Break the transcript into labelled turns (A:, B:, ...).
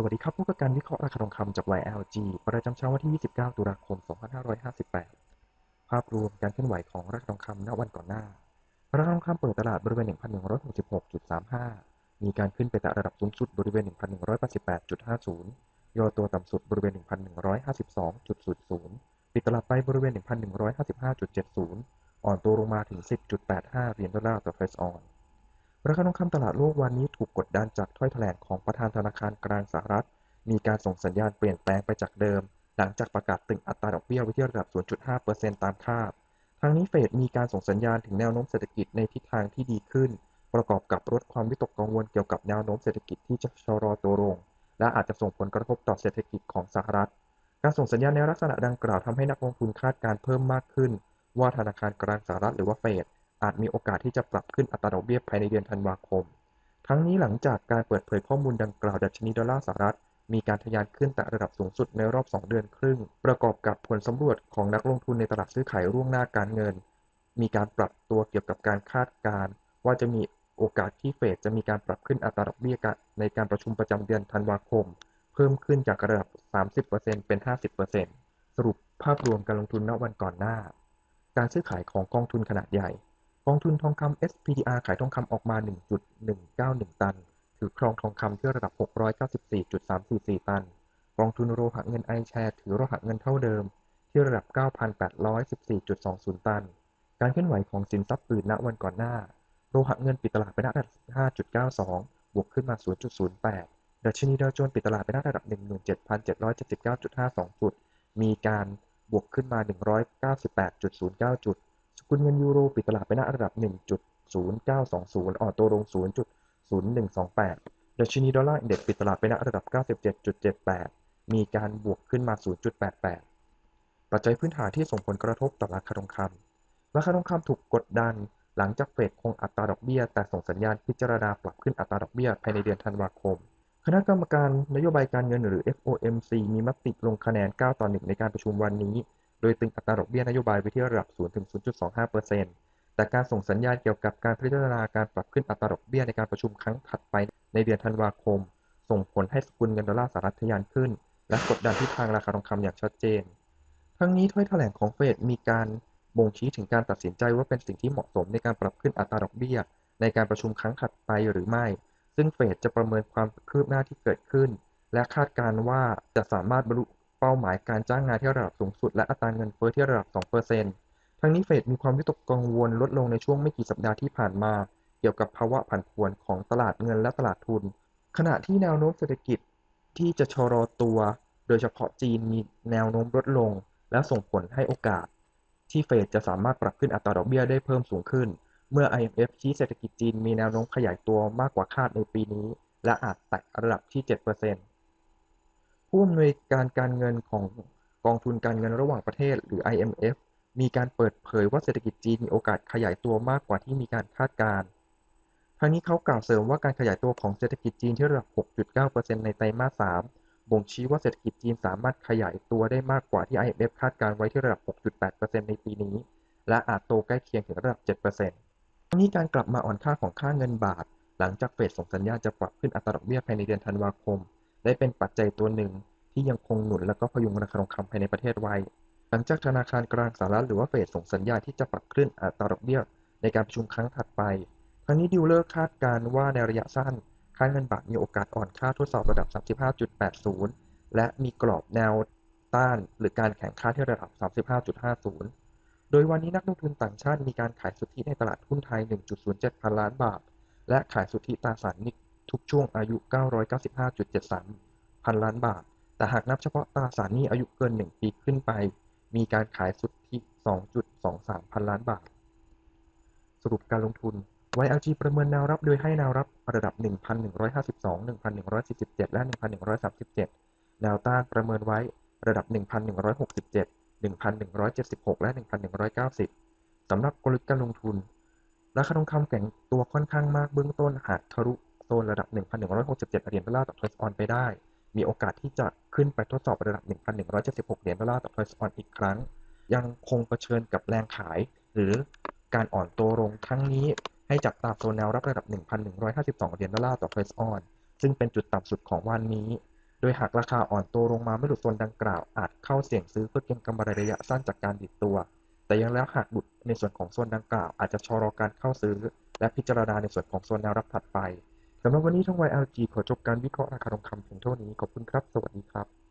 A: สวัสดีครับพบกับการวิเคราะห์ราคาทองคำจาก YLG ประจำเช้าวันที่ 29 ตุลาคม 2558 ภาพรวมการเคลื่อนไหวของราคาทองคำณวันก่อนหน้า ราคาทองคำเปิดตลาดบริเวณ 1,166.35 มีการขึ้นไปแตะระดับสูงสุดบริเวณ 1,188.50 ย่อตัวต่ำสุดบริเวณ 1,152.00 ปิดตลาดไปบริเวณ 1,155.70 อ่อนตัวลงมาถึง 10.85 เหรียญดอลลาร์ต่อเทรซออน ราคาทองคำตลาดโลกวันนี้ถูกกดดันจากถ้อยแถลงของประธานธนาคารกลางสหรัฐ มีการส่งสัญญาณเปลี่ยนแปลงไปจากเดิม หลังจากประกาศตึงอัตราดอกเบี้ยไว้ที่ระดับ 0.5%ตามคาดทั้งนี้เฟดมีการส่งสัญญาณถึงแนวโน้มเศรษฐกิจในทิศทางที่ดีขึ้น ประกอบกับลดความวิตกกังวลเกี่ยวกับแนวโน้มเศรษฐกิจที่จะชะลอตัวลง และอาจจะส่งผลกระทบต่อเศรษฐกิจของสหรัฐ การส่งสัญญาณในลักษณะดังกล่าวทำให้นักลงทุนคาดการเพิ่มมากขึ้น ว่าธนาคารกลางสหรัฐหรือว่าเฟด อาจมีโอกาสที่จะปรับขึ้นอัตราดอกเบี้ยภายในเดือนธันวาคม ทั้งนี้หลังจากการเปิดเผยข้อมูลดังกล่าวดัชนีดอลลาร์สหรัฐ มีการทะยานขึ้นแต่ระดับสูงสุดในรอบ 2 เดือนครึ่ง ประกอบกับผลสำรวจของนักลงทุนในตลาดซื้อขายร่วงหน้าการเงิน มีการปรับตัวเกี่ยวกับการคาดการณ์ว่าจะมีโอกาสที่เฟดจะมีการปรับขึ้นอัตราดอกเบี้ยในการประชุมประจำเดือนธันวาคม เพิ่มขึ้นจากระดับ 30%เป็น 50%สรุปภาพรวมการลงทุนณวันก่อนหน้า การซื้อขายของกองทุนขนาดใหญ่ องทุนทองคำ SPDR ขายทองคำออกมา 1.191 ตัน ถือครองทองคำที่ระดับ 694.344 ตัน กองทุนโลหะเงินไอแชร์ถือโลหะเงินเท่าเดิม ที่ระดับ 9,814.20 ตัน การเคลื่อนไหวของสินทรัพย์อื่นณวันก่อนหน้า โลหะเงินปิดตลาดไปณระดับ 5.92 บวกขึ้นมา 0.08 ดัชนีดาวโจนส์ปิดตลาดไปณระดับ 17,779.52 จุด มีการบวกขึ้นมา 198.09 จุด สกุลเงินยูโรปิดตลาดไปณระดับ 1.0920 อ่อนตัวลง 0. 0.128ดัชนีดอลลาร์อินเด็กซ์ปิดตลาดไปณระดับ 97.78 มีการบวกขึ้นมา 0.88 ปัจจัยพื้นฐานที่ส่งผลกระทบต่อราคาทองคำราคาทองคำถูกกดดันหลังจากเฟดคงอัตราดอกเบี้ย แต่ส่งสัญญาณพิจารณาปรับขึ้นอัตราดอกเบี้ยภายในเดือนธันวาคม คณะกรรมการนโยบายการเงินหรือ FOMC มีมติลงคะแนน 9 ต่อ 1 ในการประชุมวันนี้ โดยตึงอัตราดอกเบี้ยนโยบายไว้ที่ระดับ 0 ถึง 0.25%แต่การส่งสัญญาณเกี่ยวกับการพิจารณาการปรับขึ้นอัตราดอกเบี้ยในการประชุมครั้งถัดไปในเดือนธันวาคม ส่งผลให้สกุลเงินดอลลาร์สหรัฐทะยานขึ้น และกดดันทิศทางราคาทองคำอย่างชัดเจน ทั้งนี้ถ้อยแถลงของเฟดมีการบ่งชี้ถึงการตัดสินใจว่าเป็นสิ่งที่เหมาะสมในการปรับขึ้นอัตราดอกเบี้ย ในการประชุมครั้งถัดไปหรือไม่ ซึ่งเฟดจะประเมินความคืบหน้าที่เกิดขึ้น และคาดการว่าจะสามารถบรรลุ เป้าหมายการจ้างงานที่ระดับสูงสุดและอัตราเงินเฟ้อที่ระดับ 2%ทั้งนี้เฟดมีความวิตกกังวลลดลงในช่วงไม่กี่สัปดาห์ที่ผ่านมา เกี่ยวกับภาวะผันผวนของตลาดเงินและตลาดทุน ขณะที่แนวโน้มเศรษฐกิจที่จะชะลอตัว โดยเฉพาะจีนมีแนวโน้มลดลง และส่งผลให้โอกาส ที่เฟดจะสามารถปรับขึ้นอัตราดอกเบี้ยได้เพิ่มสูงขึ้น เมื่อ IMF ชี้เศรษฐกิจจีนมีแนวโน้มขยายตัวมากกว่าคาดในปีนี้ และอาจแตะระดับที่ 7% ผู้อำนวยการการเงินของกองทุนการเงินระหว่างประเทศหรือ IMF มีการเปิดเผยว่าเศรษฐกิจจีนมีโอกาสขยายตัวมากกว่าที่มีการคาดการณ์ทั้งนี้เขากล่าวเสริมว่าการขยายตัวของเศรษฐกิจจีนที่ระดับ 6.9%ในไตรมาส 3 บ่งชี้ว่าเศรษฐกิจจีนสามารถขยายตัวได้มากกว่าที่ IMF คาดการไว้ที่ระดับ 6.8%ในปีนี้ และอาจโตใกล้เคียงถึงระดับ 7%ทั้งนี้การกลับมาอ่อนค่าของค่าเงินบาท หลังจากเฟดส่งสัญญาณจะปรับขึ้นอัตราดอกเบี้ยภายในเดือนธันวาคม ได้เป็นปัจจัยตัวหนึ่ง ที่ยังคงหนุนและก็พยุงราคาทองคำภายในประเทศไว้ หลังจากธนาคารกลางสหรัฐหรือว่าเฟดส่งสัญญาณที่จะปรับขึ้นอัตราดอกเบี้ยในการประชุมครั้งถัดไป ทั้งนี้ดิวเลอร์คาดการว่าในระยะสั้น ค่าเงินบาทมีโอกาสอ่อนค่าทดสอบระดับ 35.80 และมีกรอบแนวต้าน หรือการแข่งค่าที่ระดับ 35.50 โดยวันนี้นักลงทุนต่างชาติมีการขายสุทธิในตลาดหุ้นไทย 1.07 พันล้านบาท และขายสุทธิตราสารนี้ ทุกช่วงอายุ 995.73 พันล้านบาท แต่หากนับเฉพาะตราสารหนี้อายุเกิน 1 ปีขึ้นไป มีการขายสุทธิ 2.23 พันล้านบาท สรุปการลงทุน YLG ประเมินแนวรับโดยให้แนวรับระดับ 1,152 1,147 และ 1,137 แนวต้านประเมินไว้ระดับ 1,167 1,176 และ 1,190 สำหรับกลยุทธ์การลงทุน ราคาทองคำแข็งตัวค่อนข้างมากเบื้องต้นหากทะลุ โซนระดับ 1,167 เหรียญดอลลาร์ต่อทอยสออนไปได้ มีโอกาสที่จะขึ้นไปทดสอบระดับ 1,176 เหรียญดอลลาร์ต่อทอยสออนอีกครั้ง ยังคงเผชิญกับแรงขาย หรือการอ่อนตัวลงทั้งนี้ ให้จับตาโซนแนวรับระดับ 1,152 เหรียญดอลลาร์ต่อทอยสออนซึ่งเป็นจุดต่ำสุดของวันนี้ โดยหากราคาอ่อนตัวลงมาไม่หลุดโซนดังกล่าว อาจเข้าเสี่ยงซื้อเพื่อเก็งกำไรระยะสั้นจากการดิดตัว แต่ยังแล้วหากหลุดในส่วนของโซนดังกล่าว อาจจะชะลอการเข้าซื้อ และพิจารณาในส่วนของโซนแนวรับถัดไป สำหรับวันนี้ทาง YLG ขอจบการวิเคราะห์ราคาทองคำเพียงเท่านี้ ขอบคุณครับ สวัสดีครับ